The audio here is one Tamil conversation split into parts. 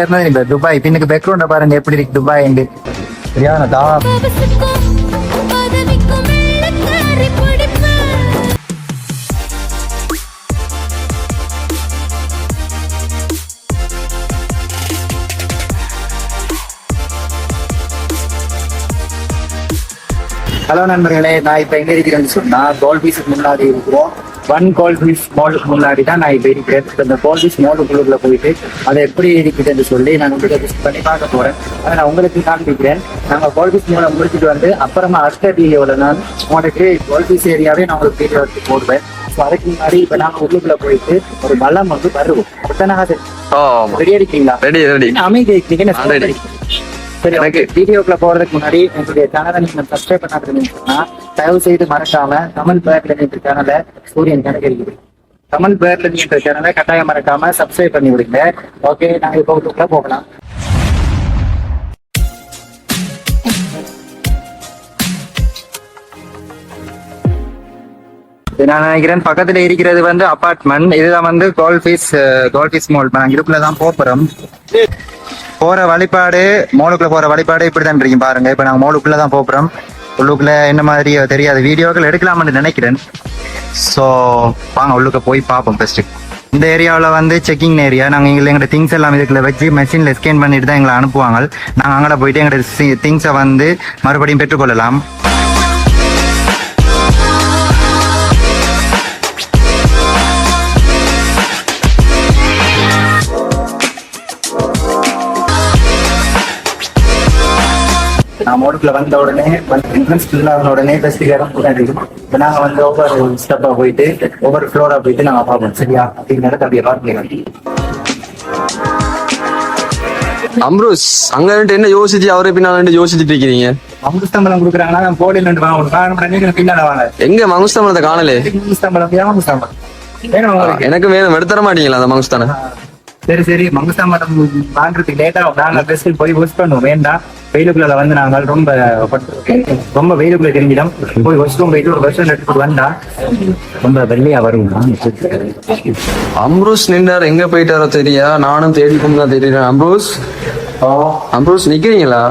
இப்ப துபாய். பின்னுக்கு பேக்ரவுண்ட பாருங்க எப்படி இருக்கு துபாய் சரியான தா ஹலோ நண்பர்களே நான் இப்ப எங்க இருக்கிறேன்னு சொன்னா கோல்பீஸுக்கு முன்னாடி இருக்கிறோம். ஒன் கோல்பீஸ் மாலுக்கு முன்னாடி தான் நான் இப்ப இருக்கிறேன் இப்ப இந்த கோல்பீஸ் மாலுக்குள்ள போயிட்டு அது எப்படி இருக்குதுன்னு சொல்லி நான் உங்களுக்கு visit பண்ணி பார்க்க போறேன். அதை நான் உங்களுக்கு காண்பிக்கிறேன். நாங்க கோல்பீஸ் மாலை முடிச்சுட்டு வந்து அப்புறமா அடுத்த வீடியோல நான் உங்களுக்கு கோல்பீஸ் ஏரியாவே நான் உங்களுக்கு வீடியோ எடுத்து போடுவேன். ஸோ அதுக்கு முன்னாடி இப்ப நாங்க உள்ளுக்குள்ள போயிட்டு ஒரு பலம் வந்து வருவோம். அப்படித்தானே ரெடி அடிக்கிறீங்களா ரெடி ரெடி அமைதி இருக்கீங்க. சரி எனக்கு வீடியோக்குள்ள போறதுக்கு முன்னாடி எங்களுடைய சேனலை நீங்க சப்ஸ்கிரைப் பண்ணாதுன்னு தயவு செய்து மறக்காம தமிழ் பேர்ல என்ற சேனலை சூரியன் கணக்கு தமிழ் பேர்ல என்ற சேனலை கட்டாயம் மறக்காம சப்ஸ்கிரைப் பண்ணி விடுங்க. ஓகே நாங்க இப்போ போகலாம். இது நான் நினைக்கிறேன் பக்கத்துல இருக்கிறது வந்து அபார்ட்மெண்ட் இதுதான் வந்து கோல்ஃபீஸ் கோல்ஃபீஸ் மால் நாங்க இதுக்குள்ள தான் போறோம். போற வழிபாடு மோலுக்குள்ள போற வழிபாடு இப்படிதான் இருக்கும் பாருங்க. இப்ப நாங்க மோலுக்குள்ள தான் போறோம். உள்ளுக்குள்ள என்ன மாதிரி தெரியாது வீடியோக்கள் எடுக்கலாம்னு நினைக்கிறேன். ஸோ வாங்க உள்ளுக்க போய் பார்ப்போம் ஃபர்ஸ்ட் இந்த ஏரியாவில் வந்து செக்கிங் ஏரியா நாங்கள் எங்களை எங்களோட திங்ஸ் எல்லாம் இதுக்குள்ள வச்சு மெஷினில் ஸ்கேன் பண்ணிட்டு தான் எங்களை அனுப்புவாங்க. நாங்கள் அங்கே போயிட்டு எங்களோட திங்ஸை வந்து மறுபடியும் பெற்றுக்கொள்ளலாம். நான் மோடுக்குள்ள வந்த உடனே என்ட்ரன்ஸ் ஆன உடனே ஃபர்ஸ்ட் இடம் முன்னாடி இப்போ நாங்கள் வந்து ஒவ்வொரு ஸ்டெப்பாக போயிட்டு ஒவ்வொரு ஃப்ளோரா போயிட்டு நாங்கள் பார்ப்போம். சரியா? இடத்த அப்படியே பார்க்கலாம் அம்ரூஸ் அங்க இருந்துட்டு என்ன யோசிச்சு அவரே பின்னால யோசிச்சுட்டு இருக்கிறீங்க அமுஸ்தம்பளம் கொடுக்குறாங்கன்னா நான் போடியில் ரெண்டு வாங்க. நீங்க பின்னால வாங்க. எங்க மங்குஸ்தானத்தை காணலே? மங்குஸ்தம்பளம்? ஏன் மங்குஸ்தம்பளம்? எனக்கு வேணும். எடுத்துற மாட்டீங்களா அந்த மங்குஸ்தான? சரி சரி. மங்குஸ்தம்பளம் வாங்குறதுக்கு லேட்டா நாங்கள் ஃபர்ஸ்ட் போய் வாஷ் பண்ணுவோம் வேண்டாம். வெயிலுக்குள்ள வந்து நாங்கள் ரொம்ப ரொம்ப வெயிலுக்குள்ள தெரிஞ்சிடும் போய் வாஷ் ரூம் போயிட்டு ஒரு வருஷம் எடுத்துட்டு வந்தா ரொம்ப வெள்ளையா வரும். அம்ரூஸ் நின்றார். எங்க போயிட்டாரோ தெரியா? நானும் தேடி கொண்டு தான் தெரியுறேன் அம்ரூஸ்? அம்ரூஸ் நிக்கிறீங்களா?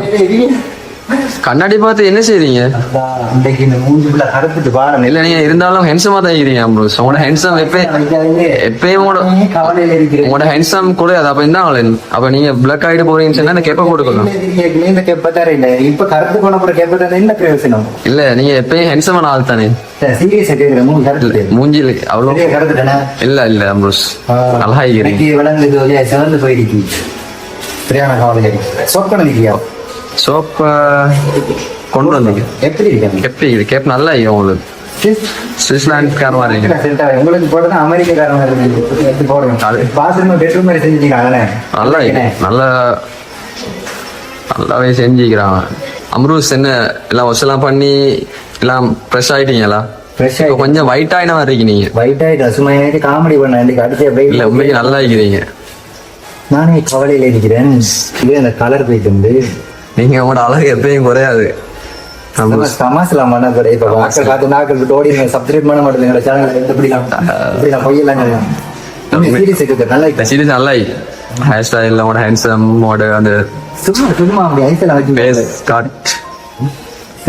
கண்ணாடி பார்த்து என்ன செய்றீங்க? இன்னைக்கு இந்த பாருங்க இல்ல நீங்க இருந்தாலும் ஹென்சமா தான் இருக்கிறீங்க அம்ரூஸ் உங்களோட ஹென்சம் எப்பயும் எப்பயும் உங்களோட ஹென்சம் கூட அது அப்ப இருந்தாங்களே அப்ப நீங்க பிளக் ஆயிட்டு போறீங்கன்னு சொன்னா கேப்ப கொடுக்கணும். இந்த இல்ல இப்ப கருத்து என்ன இல்ல நீங்க எப்பயும் ஹென்சமான ஆள் தானே. சீரியஸா கேக்குறேன் கருத்து மூஞ்சில அவ்வளவு கருத்துட்டேனா இல்ல இல்ல அம்ரூஸ் நல்லா இருக்கிறீங்க விளங்குது சிவந்து போயிடுச்சு சரியான கவலை சொக்கணும் இல்லையா? சோப் கொண்டு வந்தீங்க. எப்படி இருக்கேன் எப்படி இது கேப் நல்லா இருக்கும் உங்களுக்கு சுவிட்சர்லாந்து மாதிரி இருக்கு. உங்களுக்கு போட்டா அமெரிக்காரன் எடுத்து போடுங்க? பாத்ரூம் பெட்ரூம் மாதிரி செஞ்சுட்டீங்க அதானே? நல்லா இருக்கு. நல்லா நல்லாவே செஞ்சுக்கிறாங்க அம்ரூஸ் என்ன எல்லாம் வசலாம் பண்ணி எல்லாம் ஃப்ரெஷ் ஆயிட்டீங்களா? கொஞ்சம் ஒயிட் ஆயின இருக்கீங்க நீங்க. ஒயிட் ஆயிட்டா சும்மா எனக்கு காமெடி பண்ண இன்னைக்கு அடுத்த இல்ல உண்மைக்கு நல்லா இருக்கிறீங்க. நானே கவலையில இருக்கிறேன். இது அந்த கலர் போயிட்டு வந்து நீங்க உங்களோட அழகு எப்பயும் குறையாது. சமாசலாம் பண்ண கூட இப்ப மக்கள் காத்து நாக்கள் விட்டு ஓடி சப்ஸ்கிரைப் பண்ண மாட்டேங்க எங்களோட சேனல் எப்படி இப்படி நான் சீரியஸ் இருக்கு நல்லா சீரியஸ் நல்லா ஹேர் ஸ்டைல் உங்களோட ஹேண்ட்ஸம் உங்களோட அந்த சும்மா சும்மா அப்படி ஃபேஸ் வச்சு கட்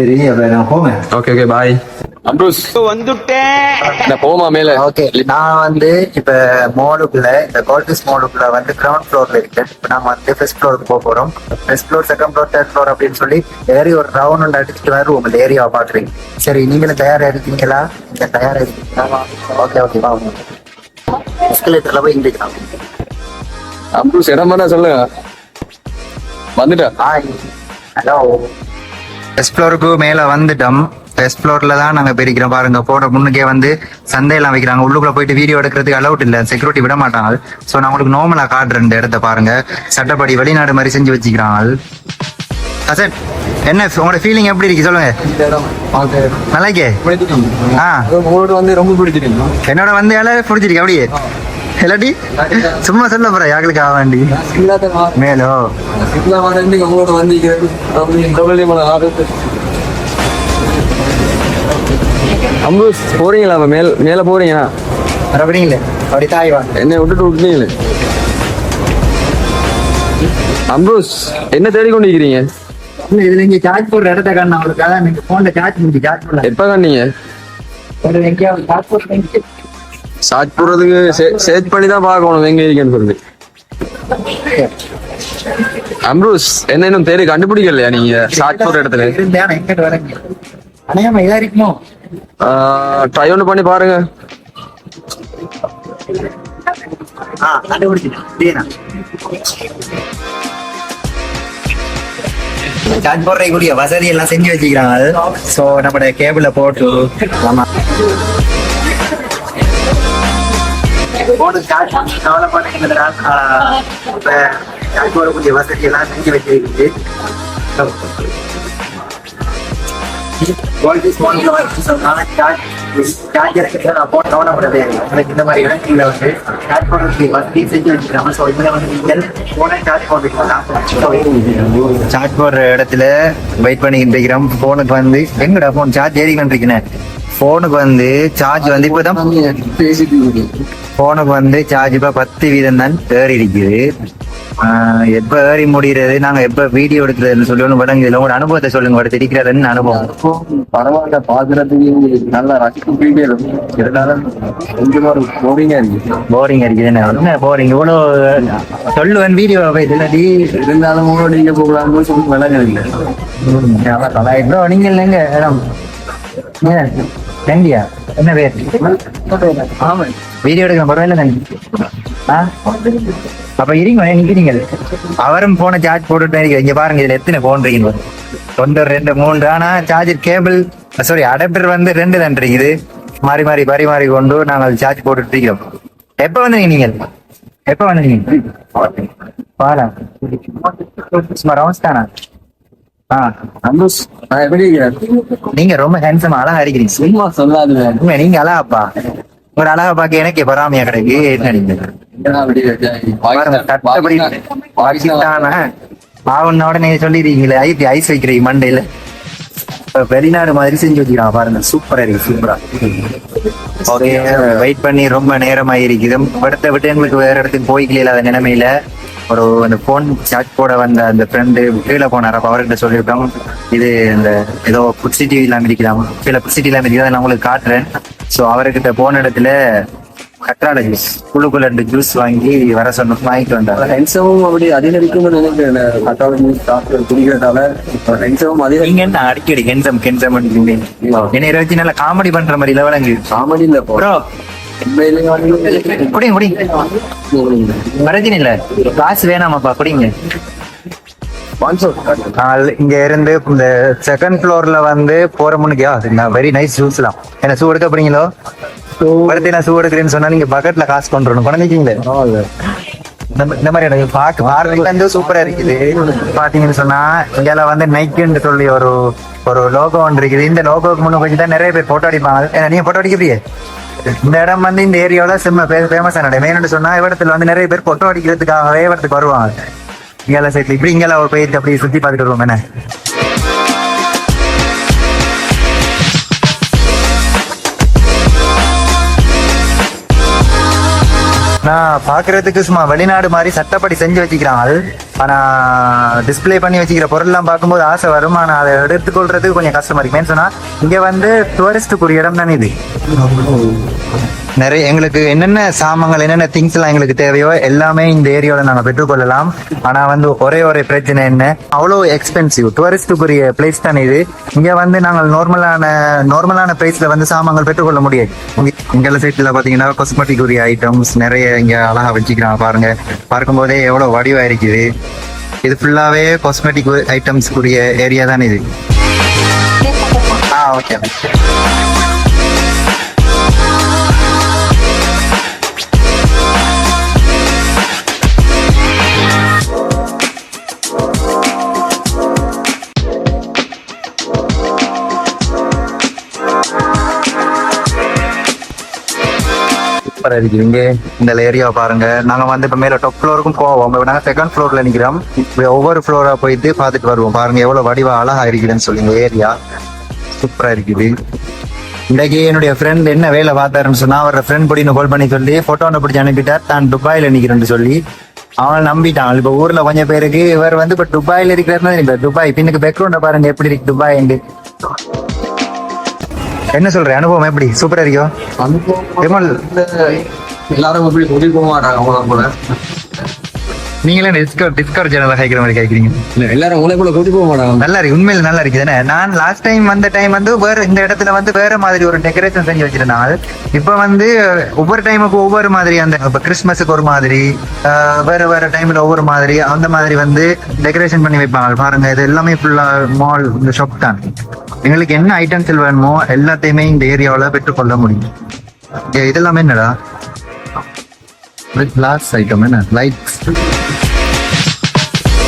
சரி அப்ப நான் போவேன் ஓகே ஓகே பாய் வந்துட்டேன். போமா மேல. ஓகே நான் வந்து இப்ப மாலுக்குள்ள இந்த கோல்டிஸ் மாலுக்குள்ள வந்து கிரவுண்ட் ஃப்ளோர்ல இருக்கேன். இப்ப நாம வந்து ஃபர்ஸ்ட் ஃப்ளோருக்கு போக போறோம். First floor second floor third floor அப்படின்னு சொல்லி ஏறி ஒரு ரவுண்ட் ஒன்று அடிச்சுட்டு வருவோம் இந்த ஏரியாவை பாக்குறீங்க சரி நீங்களும் தயாரா இருக்கீங்களா நீங்க தயாரா இருக்கீங்களா ஓகே ஓகே வாங்க எஸ்கலேட்டர்ல போய் இண்டிக்கலாம் அம்ரூஸ் இடம் பண்ண சொல்லுங்க. வந்துட்டேன் ஹாய் ஹலோ ஃபர்ஸ்ட் ஃப்ளோருக்கு மேல வந்துட்டோம் ஃபர்ஸ்ட் ஃப்ளோர்ல தான் நாங்க பிரிக்கிறோம் பாருங்க போற முன்னுக்கே வந்து சந்தையெல்லாம் வைக்கிறாங்க. உள்ளுக்குள்ள போயிட்டு வீடியோ எடுக்கிறதுக்கு அலவுட் இல்ல. செக்யூரிட்டி விட மாட்டாங்க சோ நான் உங்களுக்கு நார்மலா காட்டுறேன் இந்த இடத்த பாருங்க. சட்டப்படி வெளிநாடு மாதிரி செஞ்சு வச்சுக்கிறாங்க ஹசன் என்ன உங்களோட ஃபீலிங் எப்படி இருக்கு? சொல்லுங்க. நல்லா இருக்கே ஆ. உங்களோட வந்து ரொம்ப பிடிச்சிருக்கு என்னோட வந்து பிடிச்சிருக்கு அப்படியே. இல்லாட்டி சும்மா சொல்ல போற யாருக்கு ஆவாண்டி? மேலோ? உங்களோட வந்து அம்பூஸ் போறீங்களா அப்ப? மேல மேல போறீங்களா? இல்லை அப்படி தாய் வாங்க. என்னை விட்டுட்டு விட்டீங்களே அம்ப்ரூஸ் என்ன தேடிக்கொண்டு இருக்கிறீங்க இல்ல, இதுல இங்க சார்ஜ் போடுற இடத்த காரணம் அவளுக்கு அதான் நீங்க போன்ல சார்ஜ் முடிஞ்சு சார்ஜ் போடல எப்ப கண்டீங்க ஒரு எங்கேயாவது சார்ஜ் போட்டு சார்ஜ் போடுறதுக்கு சேர்ச் பண்ணி தான் பார்க்கணும் எங்க இருக்கேன்னு சொல்லி அம்ரூஸ் என்ன இன்னும் தேடி கண்டுபிடிக்கலையா நீங்க? சார்ஜ் போடுற இடத்துல. அணையாம இதா இருக்குமோ ட்ரை ஒன்று பண்ணி பாருங்க. ஆ சார்ஜ் போடுறதுக்குரிய வசதி எல்லாம் செஞ்சு வச்சுக்கிறாங்க. ஸோ நம்மளோட கேபிள போட்டு ஆமா வச்சு சொன்னாங்க சார்ஜ் சார்ஜர் நான் போட்டு இந்த மாதிரி இடத்துல வந்து சார்ஜ் வசதி செஞ்சு வச்சுக்கிறாங்க ஸோ இதில் வந்து நீங்கள் ஃபோனை சார்ஜ் போட்டுக்கலாம் சார்ஜ் போடுற இடத்துல வெயிட் பண்ணிக்கிட்டு இருக்கிறோம். ஃபோனுக்கு வந்து எங்கடா ஃபோன் சார்ஜ் ஏறி இருக்கேன் ஃபோனுக்கு வந்து சார்ஜ் வந்து இப்போதான் ஃபோனுக்கு வந்து சார்ஜ் இப்போ பத்து வீதம் தான் ஏறி இருக்குது. எப்ப ஏறி முடிகிறது நாங்க எப்ப வீடியோ எடுக்கிறதுன்னு சொல்லி ஒன்று விளங்கு இதுல உங்களோட அனுபவத்தை சொல்லுங்க. ஒரு தெரிக்கிறதுன்னு அனுபவம்? பரவாயில்ல பாக்குறதுக்கு நல்லா ரசிக்கும் வீடியோ இருந்தாலும் கொஞ்சம் ஒரு போரிங்கா இருக்கு. போரிங் இருக்குது. என்ன போரிங் இவ்வளோ சொல்லுவேன் வீடியோ இல்லாட்டி இருந்தாலும் உங்களோட நீங்க போகலாம்னு சொல்லி விளங்க இல்லை ப்ரோ நீங்க இல்லைங்க இடம் தண்டியா என்ன பேர் ஆமா வீடியோ எடுக்கிற பரவாயில்ல ஆ? அப்ப இருங்க நிக்கிறீங்க அவரும் போன சார்ஜ் போட்டுட்டு இருக்கிற இங்க பாருங்க இதுல எத்தனை போன் இருக்கீங்க ஒன்று ரெண்டு மூன்று. ஆனா சார்ஜர் கேபிள் சாரி அடாப்டர் வந்து ரெண்டு தான் இருக்குது மாறி மாறி மாறி மாறி கொண்டு நாங்கள் சார்ஜ் போட்டுட்டு இருக்கிறோம். எப்ப வந்தீங்க நீங்கள்? எப்ப வந்தீங்க? பாலா சும்மா தானா? நீங்க ரொம்ப ஹேண்ட்ஸமா அழகா இருக்கிறீங்க. சும்மா சொல்லாது உண்மை, நீங்க அழகாப்பா. ஒரு அழகா பார்க்க எனக்கே பொறாமையா கிடைக்கு. நீங்க? பாகிஸ்தானா ஆவுன உடனே சொல்லிடுறீங்களே ஐஸ் வைக்கிறீங்க மண்டையில. வெளிநாடு மாதிரி செஞ்சு வச்சுக்கலாம் பாருங்க சூப்பரா இருக்கு சூப்பரா ஒரே வெயிட் பண்ணி ரொம்ப நேரமாக இருக்குது. இடத்த விட்டு எங்களுக்கு வேற இடத்துக்கு போய்க்கல இல்லாத நிலைமையில ஒரு அந்த போன் சார்ஜ் போட வந்த அந்த ஃப்ரெண்டு கீழே போனார். அப்போ அவர்கிட்ட சொல்லிவிட்டோம் இது இந்த ஏதோ புட்சிட்டி இல்லாமல் இருக்கலாம் கீழே புட்சிட்டி இல்லாமல் இருக்குது நான் உங்களுக்கு காட்டுறேன். ஸோ அவர்கிட்ட போன இடத்துல கற்றாழை ஜூஸ் குழுக்குள்ள ரெண்டு ஜூஸ் வாங்கி வர சொன்னோம் வாங்கிட்டு வந்தாங்க ஹென்சமும் அப்படி அதிகரிக்கும்னு நினைக்கிறேன் கட்டாளி டாக்டர் குடிக்கிறதால நீங்க என்ன அடிக்கடி கென்சம் கென்சம் என்னை வச்சு நல்லா காமெடி பண்ற மாதிரி லெவலங்கு காமெடி இல்ல ப்ரோ. குடிங்க குடிங்க. பிரச்சனை இல்ல. காசு வேணாமாப்பா குடிங்க. இங்க இருந்து இந்த செகண்ட் ஃப்ளோர்ல வந்து போற முன்னுக்கு வெரி நைஸ் ஜூஸ்லாம் என்ன சூ எடுக்க போறீங்களோ படுத்து நான் எடுக்கிறேன்னு சொன்னா நீங்க பக்கெட்ல காசு கொண்டு குழந்தைக்கீங்களே இந்த மாதிரி எனக்கு பார்க்க இருந்து சூப்பரா இருக்குது. பாத்தீங்கன்னு சொன்னா இங்கெல்லாம் வந்து நைக்குன்னு சொல்லி ஒரு ஒரு லோகோ ஒன்று இருக்குது. இந்த லோகோக்கு முன்ன தான் நிறைய பேர் போட்டோ அடிப்பாங்க. நீங்க போட்டோ அடிக்கிறீங்க இந்த இடம் வந்து இந்த ஏரியாவில செம்ம ஃபேமஸ் இடம். மெயின் சொன்னா இடத்துல வந்து நிறைய பேர் போட்டோ அடிக்கிறதுக்காகவே இடத்துக்கு வருவாங்க. இங்கெல்லாம் சைட்ல இப்படி இங்கெல்லாம் ஒரு போயிட்டு அப்படி சுத்தி பார்த்துட்டு வருவோம். என்ன? நான் பாக்குறதுக்கு சும்மா வெளிநாடு மாதிரி சட்டப்படி செஞ்சு வச்சுக்கிறாங்க. அது ஆனா டிஸ்பிளே பண்ணி வச்சுக்கிற பொருள்லாம் பார்க்கும்போது ஆசை வரும். ஆனா அதை எடுத்துக்கொள்றதுக்கு கொஞ்சம் கஷ்டமா இருக்கு. சொன்னா இங்க வந்து டூரிஸ்டுக்குரிய இடம் தானே இது. நிறைய எங்களுக்கு என்னென்ன சாமான்கள் என்னென்ன திங்ஸ் எல்லாம் எங்களுக்கு தேவையோ எல்லாமே இந்த ஏரியாவில் நாங்கள் பெற்றுக்கொள்ளலாம். ஆனா வந்து ஒரே ஒரே பிரச்சனை என்ன? அவ்வளோ எக்ஸ்பென்சிவ் டூரிஸ்டுக்குரிய பிளேஸ் தானே இது. இங்க வந்து நாங்கள் நார்மலான நார்மலான பிரைஸ்ல வந்து சாமான்கள் பெற்றுக்கொள்ள முடியாது. இங்கே இங்கெல்லாம் சைட்ல பாத்தீங்கன்னா காஸ்மெட்டிக் உரிய ஐட்டம்ஸ் நிறைய இங்க அழகா வச்சுக்கிறாங்க பாருங்க. பார்க்கும்போதே எவ்வளவு வடிவா இருக்குது. இது ஃபுல்லாவே காஸ்மெட்டிக் ஐட்டம்ஸ் ஏரியா தான் இது. ஆ ஓகே சூப்பரா இருக்கு இங்க இந்த ஏரியாவை பாருங்க. நாங்க வந்து இப்ப மேல டாப் ஃப்ளோருக்கும் போவோம். இப்ப நாங்க செகண்ட் ஃப்ளோர்ல நிக்கிறோம். ஒவ்வொரு ஃப்ளோரா போயிட்டு பார்த்துட்டு வருவோம். பாருங்க எவ்வளவு வடிவா அழகா இருக்குதுன்னு சொல்லி இந்த ஏரியா சூப்பரா இருக்குது. இன்றைக்கு என்னுடைய ஃப்ரெண்ட் என்ன வேலை பார்த்தாருன்னு சொன்னா அவரோட ஃப்ரெண்ட் பிடின்னு கால் பண்ணி சொல்லி போட்டோ ஒன்று பிடிச்சி அனுப்பிட்டார். தான் துபாயில நிக்கிறேன்னு சொல்லி. அவன் நம்பிட்டான். இப்ப ஊர்ல கொஞ்சம் பேருக்கு இவர் வந்து இப்ப துபாயில இருக்கிறாரு இப்ப துபாய் பின்னுக்கு பேக்ரவுண்ட பாருங்க எப்படி இருக்கு துபாய் என்ன சொல்ற? அனுபவம் எப்படி? சூப்பரா இருக்கோ? விமல். எல்லாரும் இப்படி கூட்டிட்டு போக மாட்டாங்க போல நீங்களே டிஸ்கவர் டிஸ்கவர் சேனல்ல கேட்கிற மாதிரி கேட்குறீங்க இல்ல எல்லாரும் உங்களை போல கூட்டிட்டு போக மாட்டாங்க. நல்லா இருக்கு. உண்மையில நல்லா இருக்கு. தானே நான் லாஸ்ட் டைம் வந்த டைம் வந்து வேற இந்த இடத்துல வந்து வேற மாதிரி ஒரு டெக்கரேஷன் செஞ்சு வச்சிருந்தாங்க இப்ப வந்து ஒவ்வொரு டைமுக்கு ஒவ்வொரு மாதிரி அந்த இப்ப கிறிஸ்மஸுக்கு ஒரு மாதிரி வேற வேற டைம்ல ஒவ்வொரு மாதிரி அந்த மாதிரி வந்து டெக்கரேஷன் பண்ணி வைப்பாங்க. பாருங்க இது எல்லாமே ஃபுல்லா மால் இந்த ஷாப் தான். எங்களுக்கு என்ன ஐட்டம்ஸ் வேணுமோ எல்லாத்தையுமே இந்த ஏரியாவில் பெற்றுக்கொள்ள முடியும். இதெல்லாமே என்னடா? கிளாஸ் ஐட்டம் என்ன? லைட்ஸ்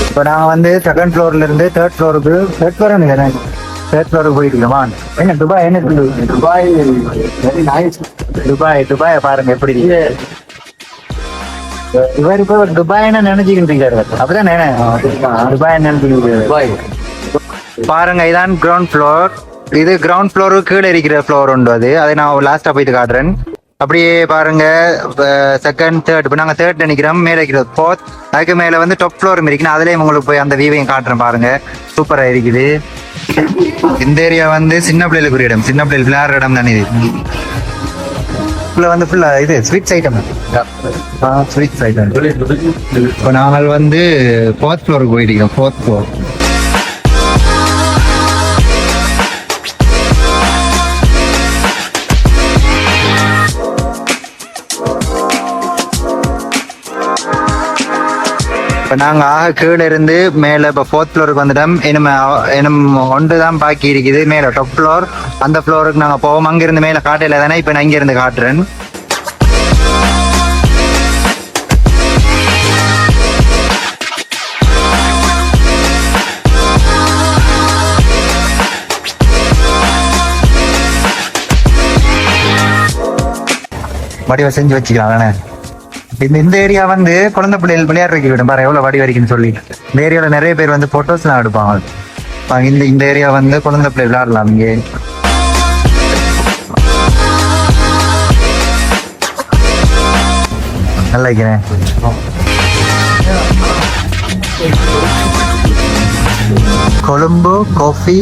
இப்போ நான் வந்து செகண்ட் ஃப்ளோர்ல இருந்து தேர்ட் ஃப்ளோருக்கு தேர்ட் ஃப்ளோர் நினைக்கிறேன் தேர்ட் ஃப்ளோருக்கு போயிருக்கோமா என்ன துபாய் என்ன Dubai? Very nice Dubai Dubai பாருங்க எப்படி இவர் இப்போ துபாய்னு நினைச்சுக்கிட்டு இருக்காரு. அப்படிதான் துபாய் நினைச்சுக்கிட்டு பாய் பாருங்க இதான் கிரவுண்ட் ஃப்ளோர் இது கிரவுண்ட் ஃப்ளோரு கீழே இருக்கிற ஃப்ளோர் உண்டு அது. அதை நான் லாஸ்டா போயிட்டு காட்டுறேன். அப்படியே பாருங்க செகண்ட் தேர்ட் இப்போ நாங்கள் தேர்ட் நினைக்கிறோம். மேலே இருக்கிறது ஃபோர்த் அதுக்கு மேலே வந்து டாப் ஃப்ளோர் இருக்குன்னு அதுலேயும் உங்களுக்கு போய் அந்த வியூவையும் காட்டுறேன் பாருங்க. சூப்பராக இருக்குது. இந்த ஏரியா வந்து சின்ன பிள்ளைகளுக்கு இடம். சின்ன பிள்ளைகள் விளையாடுற இடம் தானே இது? ஃபுல்லாக வந்து ஃபுல்லாக இது ஸ்வீட்ஸ் ஐட்டம் ஸ்வீட்ஸ் ஐட்டம் இப்போ நாங்கள் வந்து ஃபோர்த் ஃப்ளோருக்கு போயிட்டு இருக்கோம் ஃபோர்த் ஃப்ளோர் இப்போ நாங்கள் ஆக கீழே இருந்து மேலே இப்போ ஃபோர்த் ஃப்ளோருக்கு வந்துட்டோம் இனிமே இனிம் ஒன்று தான் பாக்கி இருக்குது. மேலே டாப் ஃப்ளோர் அந்த ஃப்ளோருக்கு நாங்கள் போவோம். அங்கேருந்து மேலே காட்டையில் தானே இப்போ நான் இங்கேருந்து காட்டுறேன். வடிவ செஞ்சு வச்சுக்கலாம் தானே? இந்த இந்த ஏரியா வந்து குழந்தை பிள்ளைகள் விளையாடுறதுக்கு விடும். பாரு எவ்வளவு வடி வரைக்குன்னு சொல்லி. இந்த ஏரியால நிறைய பேர் வந்து போட்டோஸ்லாம் எடுப்பாங்க. பாருங்க, இந்த இந்த ஏரியா வந்து குழந்தை பிள்ளை விளையாடலாம் இங்கே. நல்லா இருக்கிறேன் Colombo coffee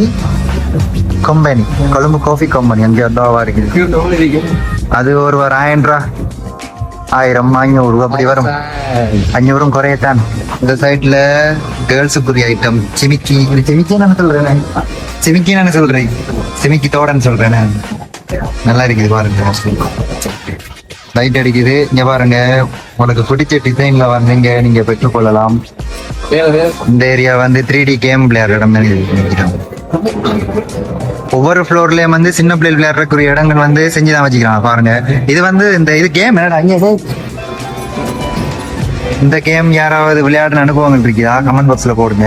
company Colombo coffee company அங்கே அதாவா இருக்குது அது ஒரு ஆயிரம் ரூபா. ஆயிரம் ஐநூறு அப்படி வரும். அஞ்சூறும் குறையத்தான். இந்த சைட்ல கேர்ள்ஸுக்குரிய ஐட்டம் சிமிக்கி. சிமிக்கி நான் சொல்றேன். சிமிக்கி நான் சொல்றேன். சிமிக்கி தோடன்னு சொல்றேன். நல்லா இருக்குது பாருங்க லைட் அடிக்குது. இங்க பாருங்க உங்களுக்கு பிடிச்ச டிசைன்ல வந்தீங்க. நீங்க பெற்றுக்கொள்ளலாம். இந்த ஏரியா வந்து த்ரீ டி கேம் விளையாடுற இடம். ஒவ்வொரு ஃப்ளோர்லயும் வந்து சின்ன பிள்ளைகள் விளையாடுறக்குரிய இடங்கள் வந்து செஞ்சு தான் வச்சுக்கிறாங்க பாருங்க. இது வந்து இந்த இது கேம் என்னடா அங்கே இந்த கேம் யாராவது விளையாடுன அனுபவங்கள் இருக்குதா? கமெண்ட் பாக்ஸ்ல போடுங்க.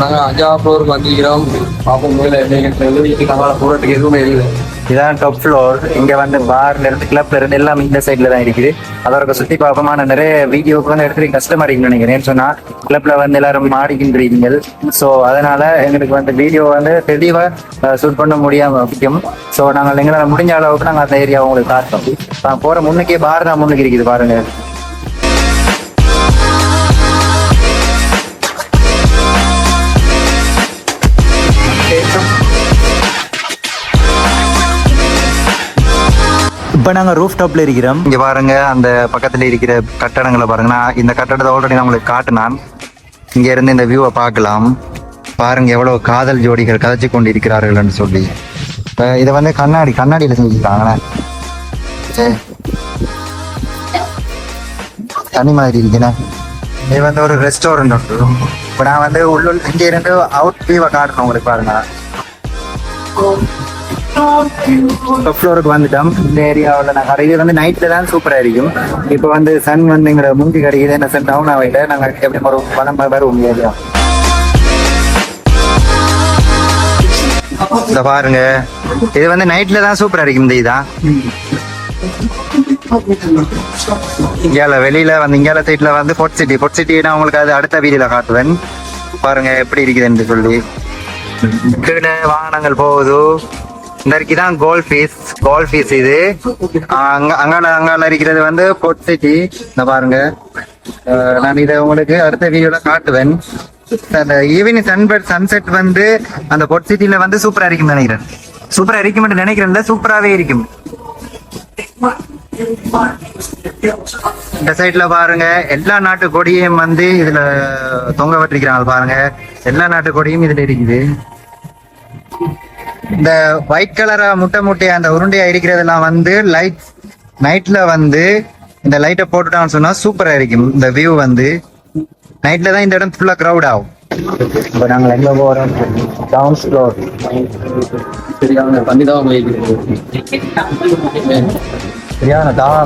நாங்கள் அஞ்சாவது ஃப்ளோருக்கு வந்திருக்கிறோம். பார்ப்போம் மேல என்ன கவலை எதுவுமே இல்லை. இதான் டாப் ஃப்ளோர் இங்க வந்து பார்ல இருந்து கிளப்ல இருந்து எல்லாமே இந்த சைட்ல தான் இருக்குது. அதோட சுத்தி பார்ப்போமா நான் நிறைய வீடியோக்கு வந்து எடுத்து கஷ்டமா இருக்குன்னு நினைக்கிறேன். சொன்னா கிளப்ல வந்து எல்லாரும் மாடிக்கின்றீங்க ஸோ அதனால எங்களுக்கு வந்து வீடியோ வந்து தெளிவா ஷூட் பண்ண முடியாம முக்கியம் ஸோ நாங்கள் எங்களால் முடிஞ்ச அளவுக்கு நாங்கள் அந்த ஏரியா உங்களுக்கு காட்டுறோம். நான் போற முன்னுக்கே பார் தான் முன்னுக்கு இருக்குது பாருங்க. இப்போ நாங்கள் ரூஃப் டாப்ல இருக்கிறோம். இங்கே பாருங்க அந்த பக்கத்தில் இருக்கிற கட்டடங்களை பாருங்க. நான் இந்த கட்டடத்தை ஆல்ரெடி நான் உங்களுக்கு காட்டினான். இங்க இருந்து இந்த வியூவை பார்க்கலாம். பாருங்க எவ்வளவு காதல் ஜோடிகள் கதைச்சு கொண்டு இருக்கிறார்கள்னு சொல்லி. இப்போ இதை வந்து கண்ணாடி கண்ணாடியில செஞ்சுருக்காங்கண்ணே தனி மாதிரி இருக்குண்ணே இது வந்து ஒரு ரெஸ்டாரண்ட் உண்டு. இப்போ நான் வந்து உள்ளூர் இங்கே இருந்து அவுட் வியூவை காட்டணும் உங்களுக்கு பாருங்க. ஃப்ளோருக்கு வந்துட்டோம். இந்த ஏரியாவில் நாங்கள் இது வந்து நைட்டில் தான் சூப்பராக இருக்கும். இப்போ வந்து சன் வந்து எங்களோட முந்தி கிடைக்குது என்ன சன் டவுன் ஆகிட்டு நாங்கள் எப்படி ஒரு பணம் வருவோம் ஏரியா இந்த பாருங்க. இது வந்து நைட்ல தான் சூப்பரா இருக்கும் இந்த இதான் இங்கால வெளியில வந்து இங்கால சைட்ல வந்து ஃபோர்ட் சிட்டி ஃபோர்ட் சிட்டினா உங்களுக்கு அது அடுத்த வீடியோல காட்டுவேன். பாருங்க எப்படி இருக்குதுன்னு சொல்லி. கீழே வாகனங்கள் போகுது. இந்த தான் கோல் ஃபீஸ் கோல் ஃபீஸ் இது. அங்க அங்கால அங்கால இருக்கிறது வந்து பொட் சிட்டி இந்த பாருங்க. நான் இதை உங்களுக்கு அடுத்த வீடியோல காட்டுவேன். அந்த ஈவினிங் சன்பெட் சன்செட் வந்து அந்த பொட் சிட்டில வந்து சூப்பரா இருக்கும் நினைக்கிறேன். சூப்பரா இருக்கும் நினைக்கிறேன்ல சூப்பராவே இருக்கும். இந்த சைட்ல பாருங்க. எல்லா நாட்டு கொடியும் வந்து இதுல தொங்க விட்டுருக்கிறாங்க பாருங்க. எல்லா நாட்டு கொடியும் இதுல இருக்குது. இந்த ஒயிட் கலரா முட்டை முட்டையா அந்த உருண்டையா இருக்கிறதெல்லாம் வந்து லைட் நைட்ல வந்து இந்த லைட்டை போட்டுட்டான்னு சொன்னா சூப்பரா இருக்கும். இந்த வியூ வந்து. நைட்ல தான் இந்த இடம் ஃபுல்லா கிரவுட் ஆகும். இப்போ நாங்கள் எங்க போறோம்? டவுன் ஃப்ளோர் சரியான தண்ணி தான் சரியான தாவா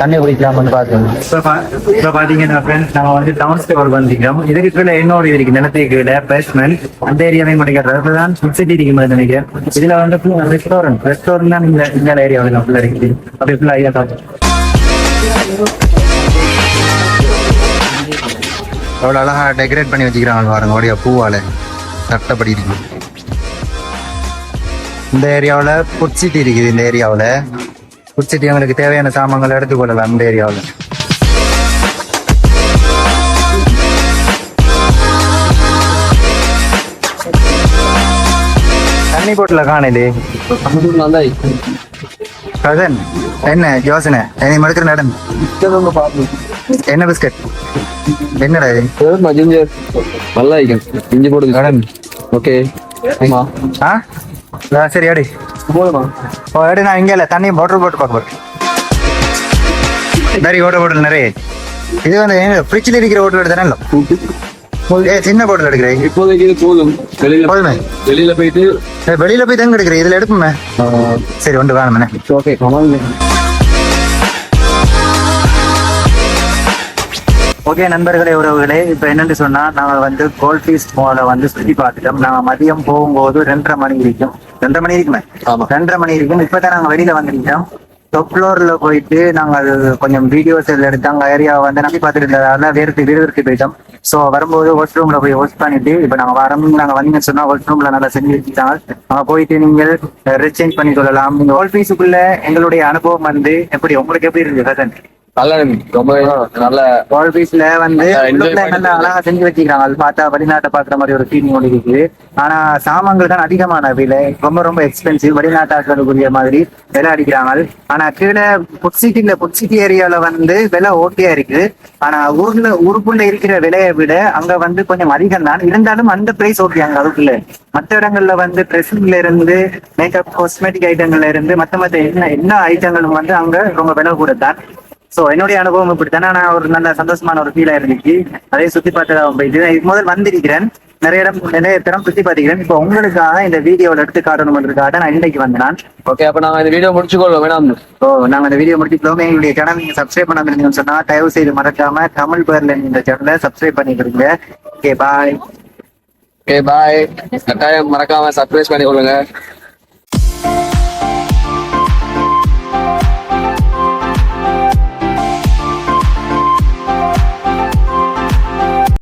தண்ணி குடிக்கலாம்னு பார்த்தோம் இப்போ பார்த்தீங்கன்னா ஃப்ரெண்ட்ஸ் நம்ம வந்து டவுன் ஸ்டோர் வந்திருக்கோம் இதுக்கு கீழே இன்னொரு இது இருக்கு நிலத்துக்கு கீழே பேஸ்மெண்ட் அந்த ஏரியாவையும் முடிக்கிறது அதுதான் ஃபுட் சிட்டி இருக்கும் போது நினைக்கிறேன். இதுல வந்து ரெஸ்டாரண்ட் ரெஸ்டாரண்ட் தான் இந்த இந்த ஏரியாவில் ஃபுல்லாக இருக்குது. அப்படி ஃபுல்லாக ஐயா தான் அவ்வளோ அழகா டெக்கரேட் பண்ணி வச்சுக்கிறாங்க பாருங்க அப்படியே பூவால. கட்டப்படி இருக்கு. இந்த ஏரியாவில் ஃபுட் சிட்டி இருக்குது இந்த ஏரியாவில் ஃபுட் சிட்டி எங்களுக்கு தேவையான சாமான்கள் எடுத்துக்கொள்ளலாம் இந்த ஏரியாவில். தண்ணி போட்டில் காணது கதன் என்ன யோசனை? என்னை மடுக்கிற நடன்? என்ன பிஸ்கட்? என்னடா ஜிஞ்சர் நல்லா இஞ்சி போடுது கடன் ஓகே. ஆமா ஆ, சரி அடி. போதுமா? ஓ அடி நான் இங்கே இல்லை தண்ணி பாட்டில் போட்டு பார்க்க போறேன். சரி ஓட்ட பாட்டில் நிறைய. இது வந்து ஃப்ரிட்ஜில் இருக்கிற ஓட்டல் எடுத்தானே ஏ சின்ன பாட்டில் எடுக்கிறேன். இப்போதைக்கு இது போதும். வெளியில போதுமே? வெளியில போயிட்டு வெளியில போய் தங்க எடுக்கிறேன். இதுல எடுப்புமே? சரி ஒன்று வேணுமே ஓகே ஓகே நண்பர்களே உறவுகளே இப்போ என்னன்னு சொன்னா நாங்க வந்து கோல்ஃபீஸ் மாலை வந்து சுத்தி பார்த்துட்டோம். நாங்க மதியம் போகும்போது ரெண்டரை மணி இருக்கும் ரெண்டரை மணி இருக்குமே. ரெண்டரை மணி இருக்கும் இப்பதான் நாங்க வெளியில வந்திருக்கோம். டாப் ஃப்ளோர்ல போயிட்டு நாங்க அது கொஞ்சம் வீடியோஸ் எடுத்து அங்க ஏரியா வந்து நம்பி பார்த்துட்டு இருந்ததால வேறு விறுவிறுக்கு போயிட்டோம். ஸோ வரும்போது வாஷ் ரூம்ல போய் வாஷ் பண்ணிட்டு இப்போ நாங்க வரோம் நாங்க வந்தீங்கன்னு சொன்னா வாஷ் ரூம்ல நல்லா செஞ்சு வச்சுட்டாங்க. அங்க போயிட்டு நீங்கள் ரிச்சேஞ்ச் பண்ணி கொள்ளலாம். நீங்க கோல்ஃபீஸுக்குள்ள எங்களுடைய அனுபவம் வந்து எப்படி உங்களுக்கு எப்படி கதன் நல்லா ரொம்ப நல்ல வால் பீஸ்ல வந்து அழகா செஞ்சு வச்சுக்கிறாங்க அது பார்த்தா வெளிநாட்டை பாக்குற மாதிரி ஒரு ஃபீலிங் ஒன்று இருக்குது. ஆனா சாமான்கள் தான் அதிகமான விலை. ரொம்ப ரொம்ப எக்ஸ்பென்சிவ் வெளிநாட்டாக்களுக்குரிய மாதிரி விலை அடிக்கிறாங்க. ஆனா கீழே புட்சிட்டில புட்சிட்டி ஏரியால வந்து விலை ஓகே இருக்கு ஆனா ஊர்ல ஊருக்குள்ள இருக்கிற விலையை விட அங்க வந்து கொஞ்சம் அதிகம் தான். இருந்தாலும் அந்த பிரைஸ் ஓகே அங்க அதுக்குள்ள மற்ற இடங்கள்ல வந்து ட்ரெஸ்ஸிங்ல இருந்து மேக்கப் காஸ்மெட்டிக் ஐட்டங்கள்ல இருந்து மத்த மத்த என்ன எல்லா ஐட்டங்களும் வந்து அங்க ரொம்ப விலை கூட தான் சோ என்னுடைய அனுபவம் இப்படித்தானே? நான் ஒரு நல்ல சந்தோஷமான ஒரு ஃபீலா இருந்துச்சு. அதே போயிட்டு நான் இதுக்கு முதல் வந்திருக்கிறேன். நிறைய இடம் நிறைய தரம் சுத்தி பார்த்துக்கிறேன். இப்போ உங்களுக்காக இந்த வீடியோவில் எடுத்து காட்டணும்ன்றதுக்காக நான் இன்னைக்கு வந்தேன். ஓகே அப்ப நாங்க இந்த வீடியோ முடிச்சுக்கொள்வோம் வேணாம் ஸோ நாங்க இந்த வீடியோ முடிச்சுக்கிறோம் எங்களுடைய சேனல் நீங்க சப்ஸ்கிரைப் பண்ணாம இருந்தீங்கன்னு சொன்னா தயவு செய்து மறக்காம தமிழ் பேர்ல இந்த சேனலை சப்ஸ்கிரைப் பண்ணிக்கிறீங்க ஓகே பாய் ஓகே பாய் கட்டாயம் மறக்காம சர்ப்ரைஸ் பண்ணி கொள்ளுங்க